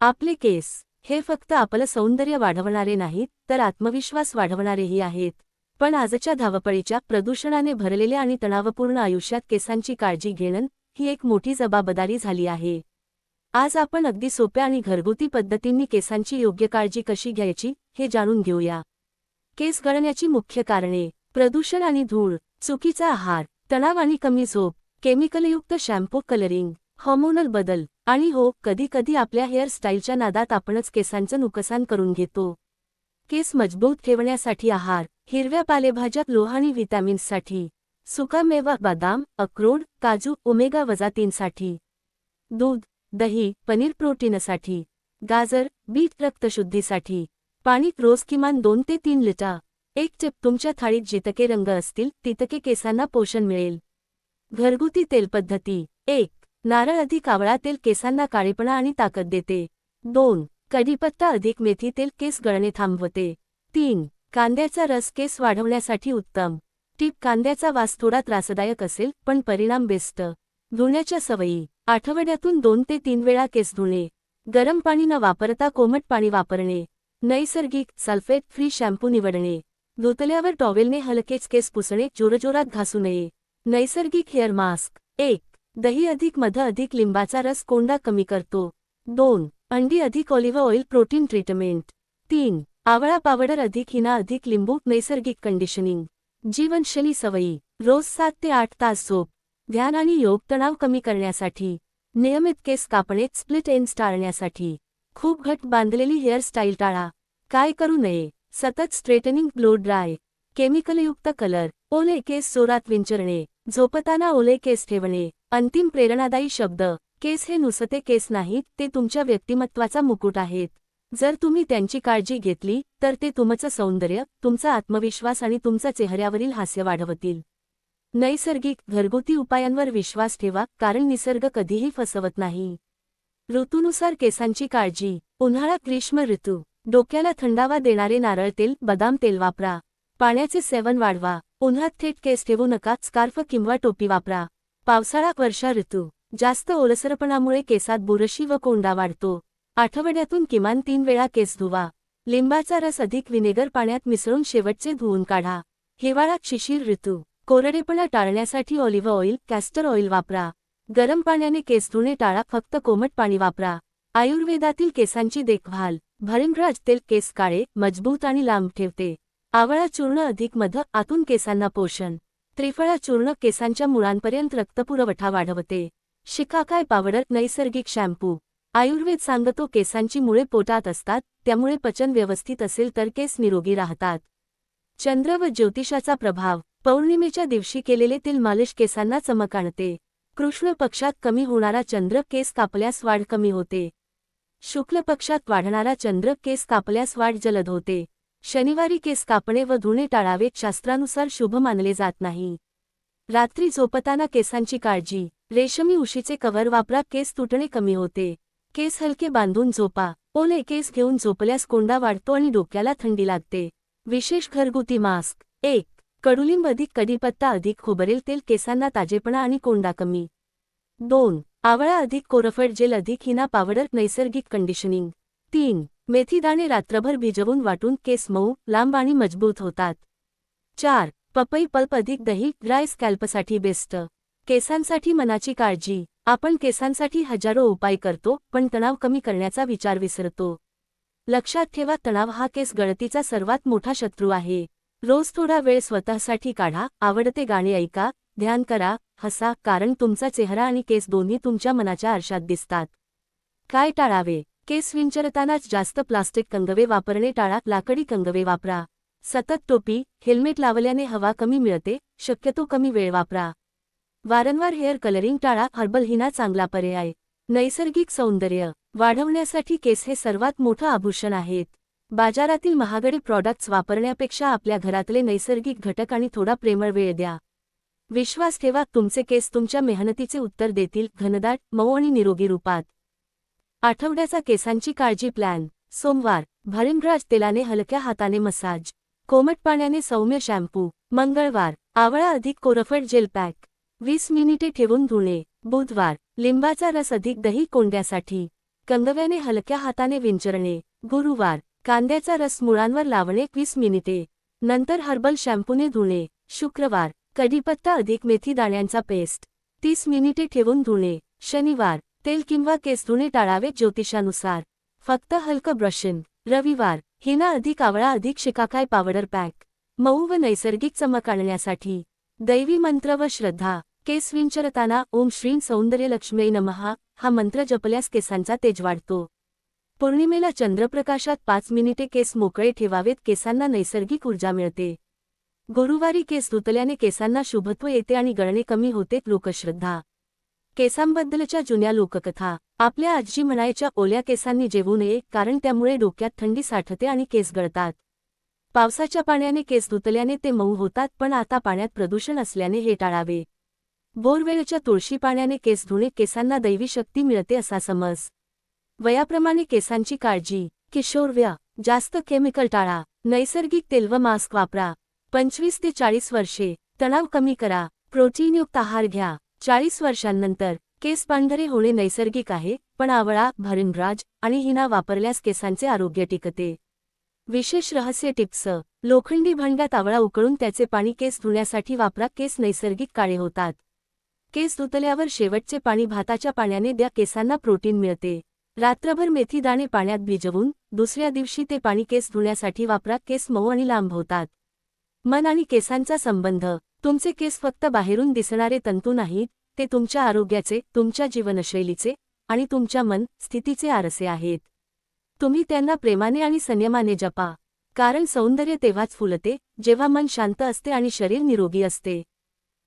आपले केस हे फक्त आपलं सौंदर्य वाढवणारे नाहीत तर आत्मविश्वास वाढवणारेही आहेत. पण आजच्या धावपळीच्या प्रदूषणाने भरलेल्या आणि तणावपूर्ण आयुष्यात केसांची काळजी घेणं ही एक मोठी जबाबदारी झाली आहे. आज आपण अगदी सोप्या आणि घरगुती पद्धतींनी केसांची योग्य काळजी कशी घ्यायची हे जाणून घेऊया. केस गळण्याची मुख्य कारणे प्रदूषण आणि धूळ चुकीचा आहार तणाव आणि कमी झोप केमिकलयुक्त शॅम्पू कलरिंग. हॉर्मोनल बदल. आणि हो कधी कधी आपल्या हेअरस्टाईलच्या नादात आपणच केसांचं नुकसान करून घेतो. केस मजबूत ठेवण्यासाठी आहार हिरव्या पालेभाज्यात लोहाणी व्हिटॅमिन्ससाठी सुकामेवा बदाम अक्रोड काजू ओमेगा वजा तीनसाठी दूध दही पनीर प्रोटीनसाठी गाजर बीट रक्तशुद्धीसाठी. पाणी रोज किमान दोन ते तीन लिटर. एक चिप तुमच्या थाळीत जितके रंग असतील तितके केसांना पोषण मिळेल. घरगुती तेल पद्धती. एक नारळ अधिक आवळा तेल केसांना काळेपणा आणि ताकद देते. दोन कढीपत्ता अधिक मेथी तेल केस गळणे थांबवते. तीन कांद्याचा रस केस वाढवण्यासाठी उत्तम. टीप कांद्याचा वास थोडा त्रासदायक असेल पण परिणाम बेस्ट. धुण्याच्या सवयी. आठवड्यातून दोन ते तीन वेळा केस धुणे. गरम पाणी न वापरता कोमट पाणी वापरणे. नैसर्गिक सल्फेट फ्री शॅम्पू निवडणे. धुतल्यावर टॉवेलने हलकेच केस पुसणे जोरजोरात घासू नये. नैसर्गिक हेअर मास्क. एक दही अधिक मध अधिक लिंबाचा रस कोंडा कमी करतो. दोन अंडी अधिक ऑलिव्ह ऑइल प्रोटीन ट्रीटमेंट. तीन आवळा पावडर अधिक हिना अधिक लिंबू नैसर्गिक कंडिशनिंग. जीवनशैली सवयी रोज सात ते आठ तास झोप ध्यान आणि योग तणाव कमी करण्यासाठी नियमित केस कापणे स्प्लिट एन्स टाळण्यासाठी खूप घट बांधलेली हेअरस्टाईल टाळा. काय करू नये सतत स्ट्रेटनिंग ब्लो ड्राय केमिकलयुक्त कलर ओले केस जोरात विंचरणे झोपताना ओले केस ठेवणे अंतिम प्रेरणादायी शब्द केस हे नुसते केस नाहीत ते तुमच्या व्यक्तिमत्वाचा मुकुट आहेत. जर तुम्ही त्यांची काळजी घेतली तर ते तुमचं सौंदर्य तुमचा आत्मविश्वास आणि तुमचा चेहऱ्यावरील हास्य वाढवतील. नैसर्गिक घरगुती उपायांवर विश्वास ठेवा कारण निसर्ग कधीही फसवत नाही. ऋतूनुसार केसांची काळजी. उन्हाळा ग्रीष्म ऋतू. डोक्याला थंडावा देणारे नारळ तेल बदाम तेल वापरा. पाण्याचे सेवन वाढवा. उन्हात थेट केस ठेवू नका स्कार्फ किंवा टोपी वापरा. पावसाळा वर्षा ऋतू. जास्त ओलसरपणामुळे केसात बुरशी व कोंडा वाढतो. आठवड्यातून किमान तीन वेळा केस धुवा. लिंबाचा रस अधिक विनेगर पाण्यात मिसळून शेवटचे धुवून काढा. हिवाळ्यात शिशीर ऋतू. कोरडेपणा टाळण्यासाठी ऑलिव्ह ऑइल कॅस्टर ऑइल वापरा. गरम पाण्याने केस धुणे टाळा फक्त कोमट पाणी वापरा. आयुर्वेदातील केसांची देखभाल. भरिंगराज तेल केस काळे मजबूत आणि लांब ठेवते. आवळा चूर्ण अधिक मध आतून केसांना पोषण. त्रिफळा चूर्ण केसांच्या मुळांपर्यंत रक्तपुरवठा वाढवते. शिकाकाय पावडर? नैसर्गिक शॅम्पू. आयुर्वेद सांगतो केसांची मुळे पोटात असतात त्यामुळे पचन व्यवस्थित असेल तर केस निरोगी राहतात. चंद्र व ज्योतिषाचा प्रभाव. पौर्णिमेच्या दिवशी केलेले तेल मालिश केसांना चमक आणते. कृष्ण पक्षात कमी होणारा चंद्र केस कापल्यास वाढ कमी होते. शुक्ल पक्षात वाढणारा चंद्र केस कापल्यास वाढ जलद होते. शनिवारी केस कापणे व धुणे टाळावेत शास्त्रानुसार शुभ मानले जात नाही. रात्री झोपताना केसांची काळजी. रेशमी उशीचे कव्हर वापरा केस तुटणे कमी होते. केस हलके बांधून झोपा. ओले केस घेऊन झोपल्यास कोंडा वाढतो आणि डोक्याला थंडी लागते. विशेष घरगुती मास्क. एक कडुलिंब अधिक कढीपत्ता अधिक खोबरेल तेल केसांना ताजेपणा आणि कोंडा कमी. दोन आवळा अधिक कोरफड जेल अधिक हिना पावडर नैसर्गिक कंडिशनिंग. तीन मेथीदाणे रात्रभर भिजवून वाटून केस मऊ लांब आणि मजबूत होतात. चार पपई पल्प अधिक दही ड्राय स्कॅल्पसाठी बेस्ट. केसांसाठी मनाची काळजी. आपण केसांसाठी हजारो उपाय करतो पण तणाव कमी करण्याचा विचार विसरतो. लक्षात ठेवा तणाव हा केस गळतीचा सर्वात मोठा शत्रू आहे. रोज थोडा वेळ स्वतःसाठी काढा आवडते गाणे ऐका ध्यान करा हसा कारण तुमचा चेहरा आणि केस दोन्ही तुमच्या मनाच्या आरशात दिसतात. काय टाळावे? केस विंचरतानाच जास्त प्लास्टिक कंगवे वापरणे टाळा लाकडी कंगवे वापरा. सतत टोपी हेल्मेट लावल्याने हवा कमी मिळते शक्यतो कमी वेळ वापरा. वारंवार हेअर कलरिंग टाळा हर्बल हिना चांगला पर्याय. नैसर्गिक सौंदर्य. वाढवण्यासाठी केस हे सर्वात मोठं आभूषण आहेत. बाजारातील महागडे प्रॉडक्ट्स वापरण्यापेक्षा आपल्या घरातले नैसर्गिक घटक आणि थोडा प्रेमळ वेळ द्या. विश्वास ठेवा तुमचे केस तुमच्या मेहनतीचे उत्तर देतील घनदाट मऊ आणि निरोगी रूपात. आठवड्याचा केसांची काळजी प्लॅन. सोमवार भरिंगराज तेलाने हलक्या हाताने मसाज. कोमट पाण्याने सौम्य शॅम्पू. मंगळवार आवळा अधिक कोरफड जेल पॅक. वीस मिनिटे ठेवून धुणे. बुधवार लिंबाचा रस अधिक दही कोंड्यासाठी. कंगव्याने हलक्या हाताने विंचरणे. गुरुवार कांद्याचा रस मुळांवर लावणे वीस मिनिटे. नंतर हर्बल शॅम्पूने धुणे. शुक्रवार कढीपत्ता अधिक मेथी दाण्यांचा पेस्ट. तीस मिनिटे ठेवून धुणे. शनिवार तेल किंवा केस धुणे टाळावे ज्योतिषानुसार. फक्त हलकं ब्रशिंग रविवार हिना अधिक आवळा अधिक शिकाकाय पावडर पॅक. मऊ व नैसर्गिक चमक आणण्यासाठी. दैवी मंत्र व श्रद्धा केस विंचरताना ओम श्रीं सौंदर्यलक्ष्मी नमहा हा मंत्र जपल्यास केसांचा तेज वाढतो. पौर्णिमेला चंद्रप्रकाशात पाच मिनिटे केस मोकळे ठेवावेत केसांना नैसर्गिक ऊर्जा मिळते. गुरुवारी केस धुतल्याने केसांना शुभत्व येते आणि गळणे कमी होते लोकश्रद्धा. केसांबद्दलच्या जुन्या लोककथा आपल्या आजी म्हणायच्या ओल्या केसांनी जेवू नये कारण त्यामुळे डोक्यात थंडी साठते आणि केस गळतात. पावसाच्या पाण्याने केस धुतल्याने ते मऊ होतात पण आता पाण्यात प्रदूषण असल्याने हे टाळावे. बोरवेळच्या तुळशी पाण्याने केस धुणे केसांना दैवी शक्ती मिळते असा समज. वयाप्रमाणे केसांची काळजी किशोरव्या जास्त केमिकल टाळा नैसर्गिक तेल व मास्क वापरा. पंचवीस ते चाळीस वर्षे तणाव कमी करा प्रोटीनयुक्त आहार घ्या. चाळीस वर्षांनंतर केस पांढरे होणे नैसर्गिक आहे पण आवळा भरिणराज आणि हिना वापरल्यास केसांचे आरोग्य टिकते. विशेष रहस्य टिप्स. लोखंडी भांड्यात आवळा उकळून त्याचे पाणी केस धुण्यासाठी वापरा केस नैसर्गिक काळे होतात. केस धुतल्यावर शेवटचे पाणी भाताच्या पाण्याने द्या केसांना प्रोटीन मिळते. रात्रभर मेथी दाणे पाण्यात भिजवून दुसऱ्या दिवशी ते पाणी केस धुण्यासाठी वापरा केस मऊ आणि लांब होतात. मन आणि केसांचा संबंध. तुमचे केस फक्त बाहेरून दिसणारे तंतू नाहीत ते तुमच्या आरोग्याचे तुमच्या जीवनशैलीचे आणि तुमच्या मन स्थितीचे आरसे आहेत. तुम्ही त्यांना प्रेमाने आणि संयमाने जपा. कारण सौंदर्य तेव्हाच फुलते जेव्हा मन शांत असते आणि शरीर निरोगी असते.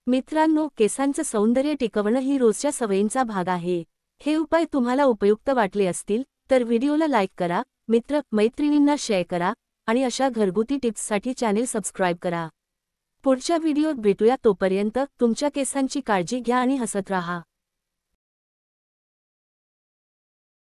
मित्रांनो केसांचं सौंदर्य टिकवणं ही रोजच्या सवयींचा भाग आहे. हे उपाय तुम्हाला उपयुक्त वाटले असतील तर व्हिडिओला लाईक करा मित्र मैत्रिणींना शेअर करा आणि अशा घरगुती टिप्ससाठी चॅनेल सबस्क्राईब करा. पुढच्या व्हिडिओत भेटूया तोपर्यंत तुमच्या केसांची काळजी घ्या आणि हसत राहा.